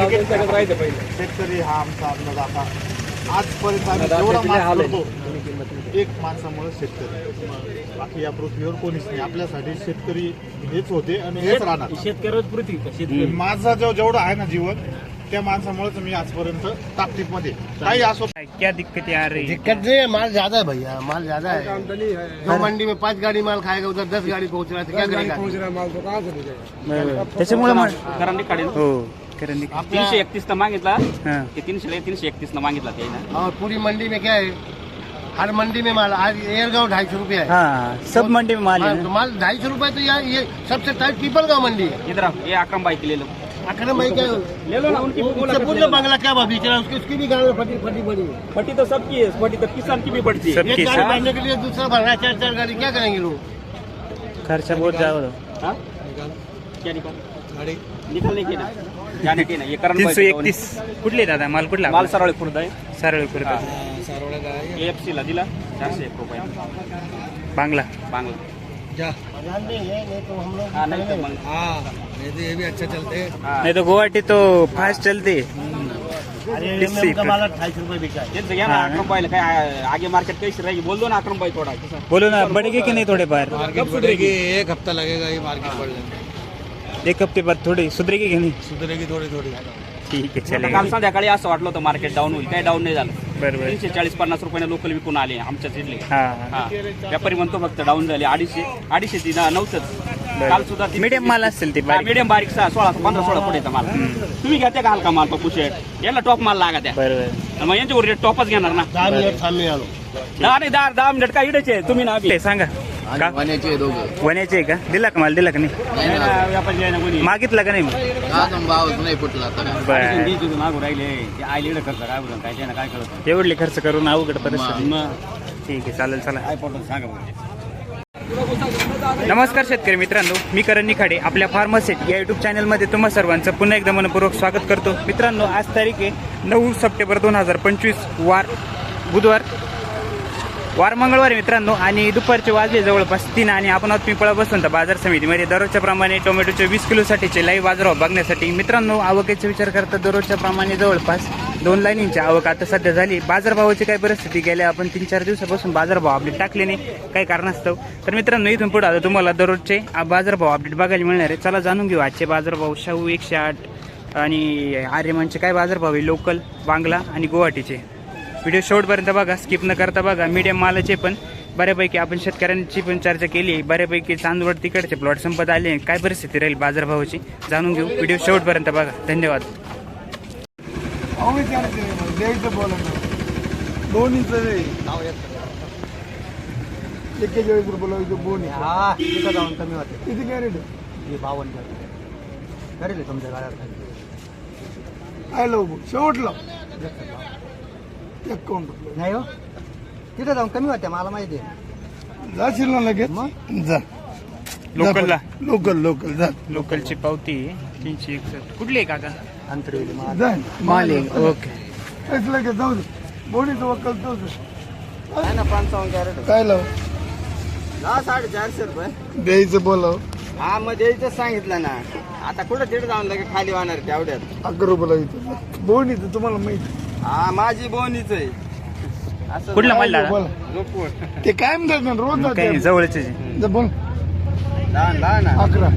शेतकरी हा आमचा अन्नदाता आजपर्यंत आम्ही जेवढा माल करतो एक माणसामुळे शेतकरी. बाकी या पृथ्वीवर कोणीच नाही. आपल्यासाठी शेतकरी हेच होते आणि हेच राहणार. शेतकऱ्याच पृथ्वी. माझा जो जेवढं आहे ना जीवन त्या माणसामुळेच मी आजपर्यंत टापटीपमध्ये काही असो क्या दिक्कतें आ रही है दिक्कत नहीं है माल ज्यादा है भैया माल ज्यादा है जो मंडी में पांच गाड़ी माल खाएगा उधर दस गाड़ी पहुंच रहा है तो क्या करेगा? त्याच्यामुळे मग करंडी काढेल. हो. करंदी तीनशे एकतीस न मागितला. हा. ते तीनशे तीनशे एकतीस न मागितला ते ना और पूरी मंडी में क्या है? हर मंडी में माल आज एयरगांव ढाई सौ रुपया है। हाँ सब मंडी में माल हाँ, तो माल ढाई सौ रुपया तो यहाँ ये सबसे टाइट पीपल गांव मंडी है। इधर ये अक्रम बाई के ले लो अकरम भाई क्या ले लो ना उनकी बोला उससे पूछ लो बांग्ला क्या भाव बेच रहा उसकी उसकी भी गाड़ी में फटी फटी पड़ी है तो सबकी है पट्टी तो किसान की भी पड़ती. है सब- एक किस- गाड़ी। भरने के लिए दूसरा भरना है चार चार गाड़ी. क्या करेंगे लोग खर्चा बहुत ज्यादा हाँ? क्या निकाल? निकालने की ना. जाने की ना. ये करण तीनशे एकतीस. कुठले दादा? माल कुठला? माल सरळ खुर्द आहे? सरळ करता एएफसी ला दिला. चारशे एक रुपये. बांगला. बांगला. नहीं तो हम लोग हा नाही मग ये भी अच्छा चलते हैं। नहीं तो गुवाहाटी तो फास्ट चलते रुपये बिका है। हा. काय आगे मार्केट कैसे रहेगी। बोल दो ना अक्रम बाई थोड़ा। बोलो ना बढ़ेगी कि नहीं थोड़े बार? कब सुधरेगी? एक हफ़्ता लगेगा ये मार्केट बढ़ने एक हफ़्ते बाद थोड़ी सुधरेगी कि नहीं? सुधरेगी थोड़ी थोड़ी ठीक आहे आता चलेगा। काल संध्याकाळी असं वाटलं होतं मार्केट डाऊन होईल काय डाऊन नाही झालं. तीनशे चाळीस पन्नास रुपयाने लोकल विकून आले आमच्याच इथले हा हा. व्यापारी म्हणतो फक्त डाऊन झाले अडीचशे अडीचशे ती ना नव्हतंच. काल सुद्धा मीडियम माल असेल ते बारीक. मीडियम बारीक सहा सोळा पंधरा सोळा पुढे माल. तुम्ही घेते का हलका माल पप्पू शेट याला टॉप माल लागा त्या. बरोबर मग यांच्यावर रेट टॉपच घेणार ना. दहा मिनिट आलो. दहा नाही दहा दहा मिनिट काय इडेच तुम्ही ना ते सांगा. का? पाण्याचे दोघं. वण्याचे आहे का? दिला का माल? दिला का नाही? ना मागितला का नाही मग? अजून भावच फुटला. तर बर. कळत एवढले खर्च करून अवघड परिस्थिती. ठीक आहे चालेल चला. नमस्कार शेतकरी मित्रांनो मी करण निखाडे आपल्या फार्मसेट या युट्यूब चॅनलमध्ये तुम्हा सर्वांचं पुन्हा एकदा मनपूर्वक स्वागत करतो. मित्रांनो आज तारीख आहे नऊ सप्टेंबर दोन हजार पंचवीस वार बुधवार. वार मंगळवार मित्रांनो आणि दुपारचे वाजले जवळपास तीन आणि आपण आहोत पिंपळा बसून बाजार समितीमध्ये दररोजच्या प्रमाणे टोमॅटोचे वीस किलोसाठीचे लाईव्ह बाजारभाव बघण्यासाठी मित्रांनो आवकेचा विचार करता दररोजच्या प्रमाणे जवळपास दोन लाईनींची आवक आता सध्या झाली. बाजारभावाची काय परिस्थिती? गेल्या आपण तीन चार दिवसापासून बाजारभाव अपडेट टाकले नाही. काही कारणास्तव. तर मित्रांनो इथून पुढे आता तुम्हाला दररोजचे बाजारभाव अपडेट बघायला मिळणार आहे. चला जाणून घेऊ. आजचे बाजारभाव शाहू एकशे आठ आणि आर्यमानचे काय बाजारभाव आहे? लोकल बांगला आणि गुवाहाटीचे. व्हिडिओ शेवटपर्यंत बघा स्किप न करता बघा. मीडियम मालाचे पण बऱ्यापैकी आपण शेतकऱ्यांची पण चर्चा केली. आहे बऱ्यापैकी चांदवड तिकडचे प्लॉट संपत आले काय परिस्थिती राहील बाजारभावाची जाणून घेऊ. व्हिडिओ शेवटपर्यंत बघा. धन्यवाद. एक्केचाळीस रुपये लावायचं बोनी हा तिथं जाऊन कमी होते. किती कॅरेट हे बावन्न करेल तुमच्या गाड्यात काय लावू शेवटला. एकावन्न नाही हो. तिथं जाऊन कमी होत्या मला माहिती आहे. जाशील ना लगेच? जा. लोकलला. लोकल लोकल जा. लोकलची पावती तीनशे एकसष्ट. कुठली आहे काका? अंतरवेली माल. जा. ओके. तेच लगेच जाऊ दे. बोनीचं वक्कल तोच आहे ना पंचावन्न कॅरेट काय लाव? दहा साडेचारशे रुपये. द्यायचं बोलाव. हा मग द्यायचं सांगितलं ना. आता कुठं तिथे जाऊन लगे खाली वाहणार तेवढ्यात अकरा रुपये लावायचं बोनीचं तुम्हाला माहिती. हा माझी बोनीच आहे. असं कुठला माल दादा बोला. ते कायम देत ना रोज काही नाही, जाते जवळच जा बोल. लहान लहान अकरा.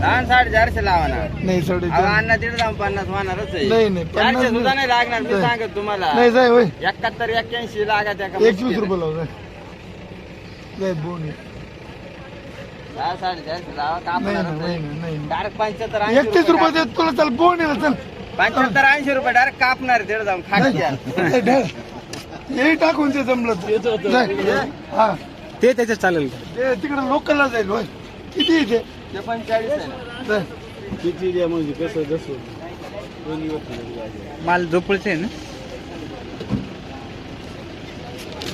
लहान साडेचारशे लावा ना नाही अहो, साडेचार अण्णा तिथे जाऊन पन्नास होणारच आहे. नाही, पन्नास चारशे सुद्धा नाही. लागणार मी नाही. सांगत तुम्हाला. नाही जाय होय. एकाहत्तर एक्क्याऐंशी लागा त्या एकवीस रुपये लाव जाय. जाय साडेचारशे लावा नाही नाही नाही. डायरेक्ट पंच्याहत्तर ऐंशी एकतीस रुपये देत तुला चल बोनीला चल. पंच्याहत्तर ऐंशी रुपये डायरेक्ट कापणार आहे तिथे जाऊन. हे टाकून ते जमलं तर. हा ते त्याच्यात चालेल का? ते तिकडे लोकलला जाईल होय. किती इथे ते? पंचेचाळीस आहे. ना जाय. माल झोपळचे आहे ना?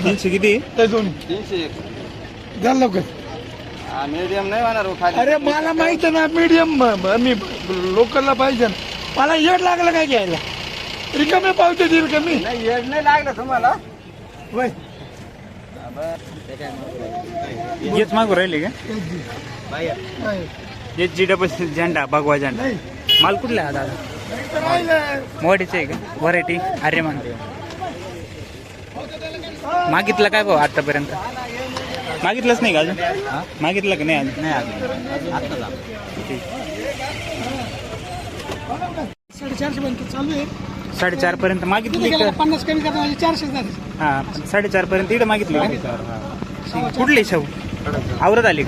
तीनशे किती? दोन्ही. तीनशे एक. जा लवकर. हा मीडियम नाही होणार हो खाली. अरे मला माहीत आहे ना मीडियम मी लोकलला पाहिजे ना. मला येड लागलं काय घ्यायला? रिकामे पावते देईल का मी नाही येड नाही लागलं तुम्हाला. हेच मागू राहिले का? नाही. हेच जी डबल झेंडा भगवा झेंडा. नाही. माल कुठला आहे हा दादा मोडीचे आहे का? व्हरायटी अरे मान मागितलं काय भाऊ आतापर्यंत? मागितलंच नाही का अजून? मागितलं का नाही अजून? नाही अजून ठीक. साडेचारशे पर्यंत चालू आहे. साडेचार पर्यंत मागितली गेला का पन्नास कमी करता म्हणजे चारशे झाले. हा साडेचार पर्यंत इकडे मागितली का कुठली शाहू? आवरत आली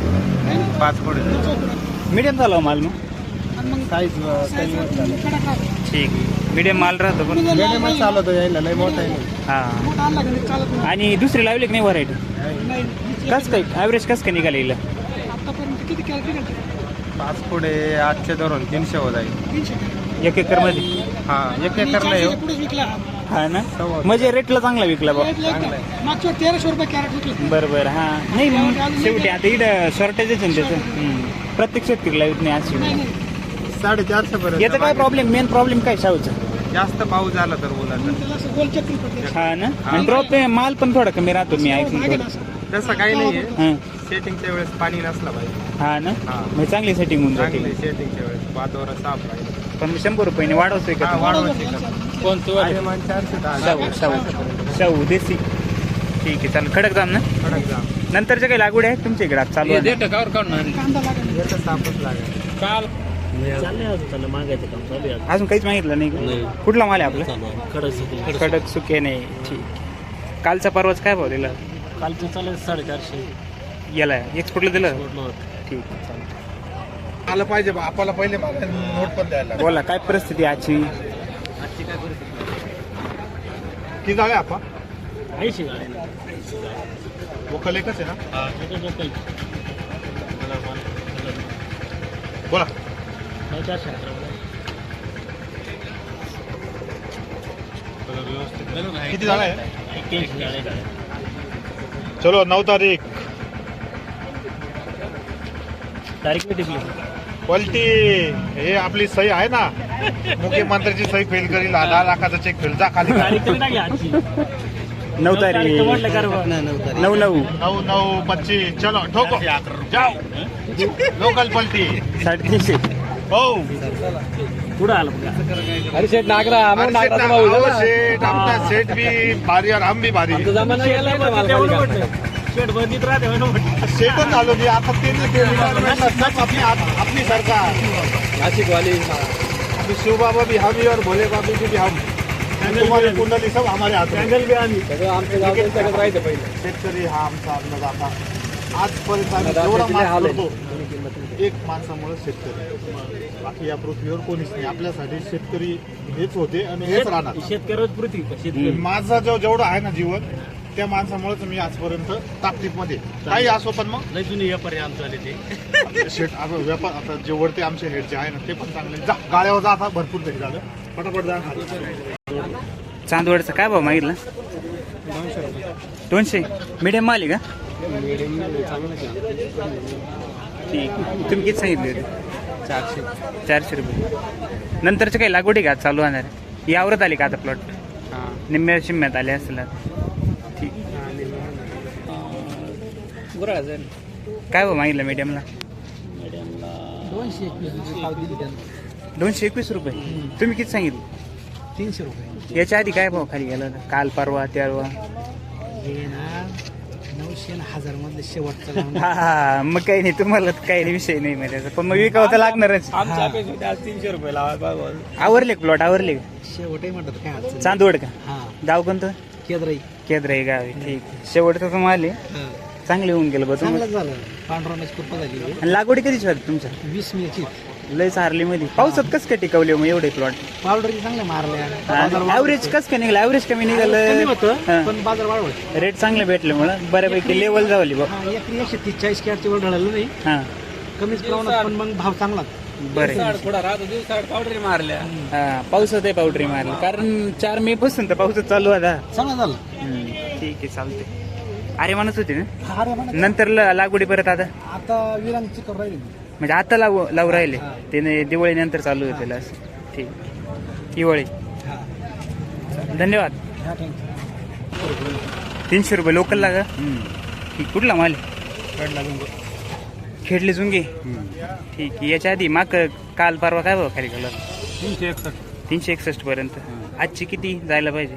पाच कोटी मीडियम झाला हो माल मग? साईज. ठीक मीडियम माल राहतो पण. नाही- चालवतो यायला लय मोठा आहे. हा. मोठा आणला चालत. आणि दुसरी लावली की नाही व्हरायटी नाही. कस काय? ॲव्हरेज कस काय निघाले हिला आतापर्यंत किती कॅरेट निघाले? पाच पुढे आठशे धरून तीनशे होत आहे. तीनशे. एक एकरमध्ये? हा एक आणि एकर नाही हो. विकला. हा. हा ना? म्हणजे रेटला चांगला विकला बा. रेट लय कमी. मागच्या वेळी तेराशे रुपये कॅरेट विकले बरं बरं. हा. नाही मग शेवटी आता इकडं शॉर्टेजच आहे ना त्याचं. हम्म. प्रत्येक शेतकरीला येत नाही अशी. नाही नाही. साडेचारशे पर्यंत याचा काय प्रॉब्लेम मेन प्रॉब्लेम काय शाहूचा? जास्त पाऊस झाला तर बोला मग त्याला असं गोल चक्री पडली हा ना? आणि ड्रॉप माल पण थोडा कमी राहतो मी ऐकून मागे थोडं. ना असं. तसं काही नाहीये हा. सेटिंगच्या वेळेस पाणी नसलं पाहिजे. हा ना? हा. मग चांगली सेटिंग होऊन चांगली जाते सेटिंगच्या वेळेस. वातावरण साफ राहील. पण मग शंभर रुपयाने वाढवतोय हा का वाढवायची का? कोण तू आर्यमान चारशे दहा. शाहू शाहू. शाहू देसी. ठीक आहे चालेल. खडक जाम ना? कडक जाम. नंतरच्या काही लागवड आहे तुमच्या इकडे? आता चालू आहे ना? कांदा लागेल. याचं सापच लागेल. अजून काहीच मागितलं नाही का? कुठला माल आहे आपला? कडक सुके नाही. ठीक कालचा परवाच काय भाव दिला? कालचं चालेल साडेचारशे. याला एक्सपोर्टला दिलं? ठीक आहे चालेल. आलं पाहिजे बा. आपल्याला पहिले मला नोट पण द्यायला बोला काय परिस्थिती आहे आजची? किती जाळे आपण ऐंशी वकल एकच आहे ना? बोला. किती जाळे आहे? चलो नऊ तारीख. तारीख किती दिली क्वालिटी हे आपली सही आहे ना? मुख्यमंत्र्याची सही फेल करील दहा लाखाचा चेक फेल जा खाली. नऊ तारीख? नऊ नऊ नऊ. नऊ पच्चीस. चलो ठोको. जाओ. लोकल पलटी. साडेतीनशे. हो पुढं आलं बघा. अरे शेठ अहो, शेठ आमचा सेठ भी भारी और हम भी भारी शेट बंदीत राहते हो ना म्हटलं. सेटच झालो की आता ते अपनी अपनी सरकार नाशिक वाली अभी शिव बाबा भी हम ही और भोले बाबा भी हम तुम्हारी कुंडली सब हमारे हाथ में जंगल बी आम्ही. शेतकरी हा आमचा अन्नदाता आजपर्यंत आम्ही जेवढा माल करतो एक माणसामुळे शेतकरी. बाकी या पृथ्वीवर कोणीच नाही. आपल्यासाठी शेतकरी हेच होते आणि हेच राहणार. शेतकऱ्याच पृथ्वी शेतकरी. माझा जो जेवढं आहे ना जीवन त्या माणसामुळेच मी आजपर्यंत ताकदीत मध्ये काही असो पण मग. लय जुनी व्यापारी आमचं आले ते. शेट आता व्यापार आता जे वरते आमचे हेड जे आहे ना ते पण चांगले. जा गाड्यावर जा आता भरपूर तरी झालं. पटापट जा. चांदवडचा काय भाव मागितला? दोनशे. मीडियम माल आहे का? ठीक. तुम्ही किती सांगितले होते? चारशे चारशे रुपये. नंतरचे काही लागवडी का चालू होणार यावरच आली का आता प्लॉट निम्म्या शिम्म्यात आले असेल आता. काय भाव मागितलं मीडियमला दोनशे एकवीस दोनशे एकवीस रुपये. तुम्ही किती सांगितलं? तीनशे रुपये. याच्या आधी काय भाव खाली गेला? काल परवा तेरवा हे ना नऊशे आणि हजार मधले शेवटचं लावून. हा हा मग काही नाही तुम्हाला तर काही विषय नाही माहिती. पण मग विकावं तर लागणारच. तीनशे रुपये लावा आवरले प्लॉट आवरले म्हणतात काय चांदवड का? हा. गाव कोणतं? केदराई. केद्राई गाव आहे ठीक शेवटचं तुम्हाला आले. हा. चांगले होऊन गेलं बघ चांगलंच झालं. पांडुरंगाची कृपा झाली आणि लागवडी कधीच होती तुमच्या? वीस मिरची लय चारली मध्ये पावसात कस काय टिकवले मग एवढे प्लॉट पावडर चांगल्या मारल्या ऍव्हरेज कस काय निघालं? ऍव्हरेज कमी कमी निघालं. होतं हा. पण बाजार वाढवत रेट चांगले भेटले मला बऱ्यापैकी लेवल जावली बघ हा एकरी एकशे तीस चाळीस कॅटची वर ढळालं नाही. हा. कमीच प्रमाणात पण मग भाव चांगला. बरं. थोडा राहतो दिवसाआड पावडरी मारल्या. हा पावसात आहे पावडरी मारली. कारण चार मे पासून तर पावसात चालू होता चांगला झालं. हम्म, ठीक आहे चालते अरे म्हणत होते ना? म्हणा. नंतर ल- लागवडी परत आता? आता विरांची कर राहिली. म्हणजे आता लावू लावू राहिले. ते दिवाळी नंतर चालू होतील असं ठीक. दिवाळी हा. धन्यवाद. ह्या तीनशे रुपये लोकलला का? ठीक कुठला माल? खेडले जुंगे ठीक. आहे याच्या आधी माग काल परवा काय भाव खाली गेला? तीनशे एकसष्ट. तीनशे एकसष्ट पर्यंत. आजची किती जायला पाहिजे?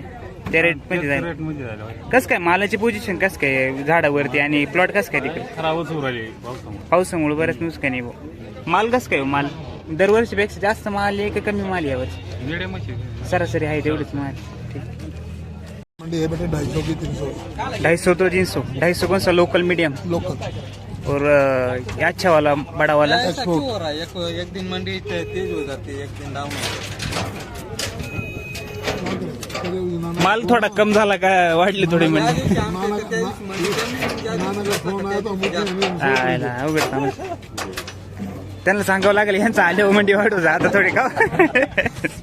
त्या रेटमध्ये जायला कस काय मालाची पोझिशन कस काय झाडावरती आणि प्लॉट कस काय तिकडे? खराबच होऊ राहिले पावसामुळे. पावसामुळे बरंच नुकसान आहे बुवा. माल कस काय हो माल? दरवर्षीपेक्षा जास्त माल आहे का कमी माल आहे यावर्षी? मिडियमच आहे. सरासरी आहे तेवढीच माल. ठीक. मंडी ये बेटे ढाई सौ की तीन सौ ढाई सौ तो तीन सौ ढाई सौ कौन सा लोकल मीडियम लोकल और अ, ये अच्छा वाला बड़ा वाला एक एक दिन मंडी तेज हो जाती एक दिन डाऊन माल थोडा कम झाला का? वाढली थोडी म्हणजे. अवघड काम आहे. त्यांना सांगावं लागेल यांचं आल्यावर मंडी वाढू जा आता थोडे का?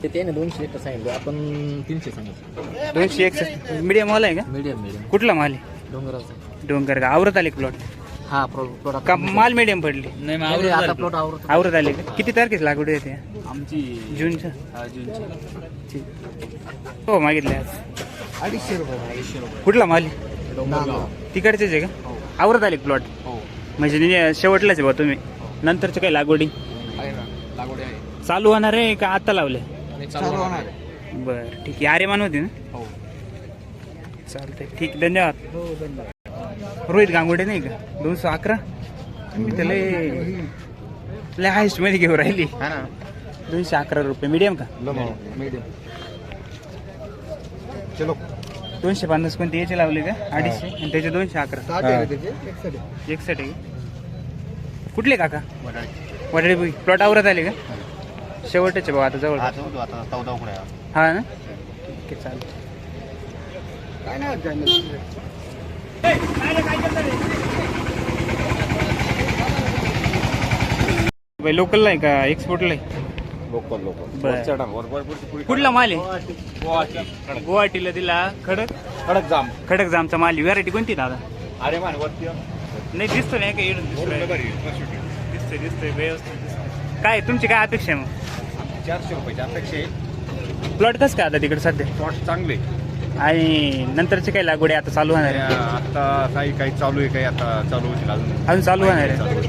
ते त्याने दोनशे एक सांगितलं आपण तीनशे सांगितलं. दोनशे एकसष्ट. मीडियम वाला आहे का? Medium medium. कुठला माल आहे? डोंगराचा. डोंगर का? आवरत आले प्लॉट हा का माल मीडियम पडली? नाही आता प्लॉट आवरत आले का? किती तारखेच लागवड येते आमची जूनच्या? हा, जूनची. हो मागितले आज. अडीचशे रुपये. अडीचशे रुपये. कुठला माल? आहे? तिकडचेच आहे का? आवरत आले प्लॉट हो. म्हणजे नि- शेवटलाच आहे बा तुम्ही. नंतरच्या काही लागवडी? आहे ना लागवडी आहे. चालू होणार आहे का आता लावले? आणि चालू होणार आहे बर ठीक आहे. आर्यमान होती ना? हो. चालतंय. ठीक धन्यवाद. रोहित गांगुडे नाही का? दोनशे अकरा? मी त्याला लय हायस्टमध्ये घेऊन राहिली. हा ना. दोनशे अकरा रुपये. मीडियम का? मीडियम चलो. दोनशे पन्नास कोणते याचे लावले का? अडीचशे? आणि त्याचे दोनशे अकरा. एकसठ आहे. का? कुठले काका? वडाळी. प्लॉट आवरत आले का? शेवटचे भाऊ आता जवळ. हा ना? ठीक आहे चालतं काय नाही लोकलला आहे का? एक्सपोर्टला आहे लोकल लोकल बरं. कुठला माल आहे? गुवाहाटीला दिला खडक? कडक जाम. खडक जामचा माल व्हरायटी कोणती दादा? अरे मान वरती नाही दिसतो नाही का इकडून दिसतोय. दिसतोय दिसतोय व्यवस्थित दिसतोय. काय तुमची काय अपेक्षा आहे मग? चारशे रुपयाची अपेक्षा आहे. प्लॉट कसं काय आता तिकडे सध्या? प्लॉट चांगले. आणि नंतरची काही लागवड आहे आता चालू होणार आहे? आता काही काही चालू आहे काही आता चालू होतील अजून. अजून चालू होणार आहे?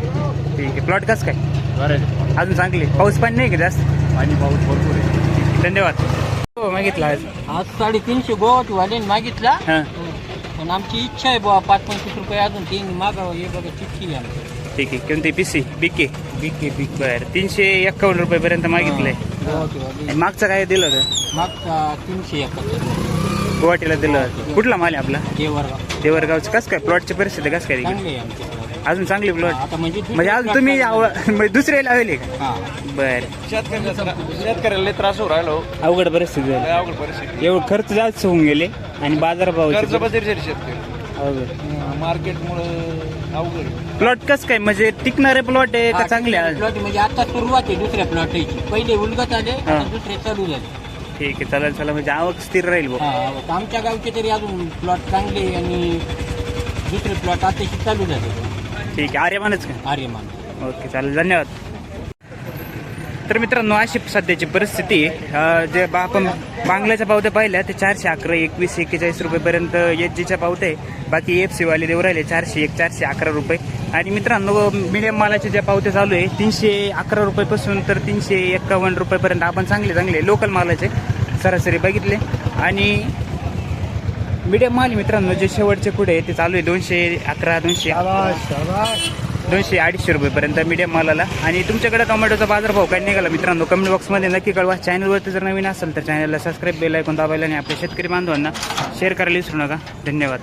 ठीक आहे. प्लॉट कसं काय? बरं अजून चांगली. पाऊस पाणी नाही का जास्त? पाणी पाऊस भरपूर आहे. धन्यवाद. हो मागितला आज. आज साडेतीनशे गोवाची वाल्याने मागितला. हां. पण आमची इच्छा आहे बुवा पाच पंचवीस रुपये अजून तीन मागावं हे बघा चिठ्ठी आहे आमची. ठीक आहे कोणती पी सी बीके बीके बीक बरं तीनशे एक्कावन्न रुपयेपर्यंत मागितलंय आणि मागचं काय दिलं होतं मागचा तीनशे एकाहत्तर गुवाहाटीला दिलं होतं कुठला माल आहे आपला देवरगाव देवरगावचं कसं काय प्लॉटची परिस्थिती कसं काय तिकडे? चांगले आहे. अजून चांगली प्लॉट आता म्हणजे म्हणजे अजून तुम्ही आव- म्हणजे दुसरे लावले का. हा बर शेतकऱ्याला लय त्रास होऊ राहिलो अवघड परिस्थिती झाली अवघड परिस्थिती एवढं खर्च जास्त होऊन गेले आणि बाजारभाव कर्ज बजेट शेतकरी अवघड मार्केटमुळे अवघड प्लॉट कसं काय? म्हणजे टिकणारे प्लॉट आहे का चांगले आहे? plot म्हणजे आता सुरुवात आहे दुसऱ्या प्लॉटची पहिले उलगत आले हा. आता दुसरे चालू झाले. ठीक आहे चालेल चला म्हणजे आवक स्थिर राहील हा आमच्या गावचे तरी अजून प्लॉट चांगले आणि दुसरे प्लॉट आता चालू झाले. ठीक आहे आर्यमानच का? आर्यमान. ओके चालेल धन्यवाद. तर मित्रांनो अशी सध्याची परिस्थिती जे बा आपण बांगल्याच्या पावत्या पाहिल्या ते चारशे अकरा एकवीस एक्केचाळीस रुपयेपर्यंत एच जीच्या पावत्या आहे. बाकी एफ सीवाले देऊ राहिले चारशे एक चारशे अकरा रुपये. आणि मित्रांनो मीडियम मालाच्या ज्या पावत्या चालू आहे तीनशे अकरा रुपयेपासून तर तीनशे एक्कावन्न रुपयेपर्यंत आपण चांगले चांगले लोकल मालाचे सरासरी बघितले. आणि मीडियम माल मित्रांनो जे शेवटचे पुढे आहे ते चालू आहे दोनशे अकरा दोनशे शाबाश दोनशे अडीचशे रुपयेपर्यंत मीडियम मालाला. आणि तुमच्याकडे टोमॅटोचा बाजारभाव काय निघाला मित्रांनो? कमेंट बॉक्समध्ये नक्की कळवा. चॅनलवरती जर नवीन असेल तर चॅनलला सबस्क्राईब बेल ऐकून दाबायला आणि आपल्या शेतकरी बांधवांना शेअर करायला विसरू नका. धन्यवाद.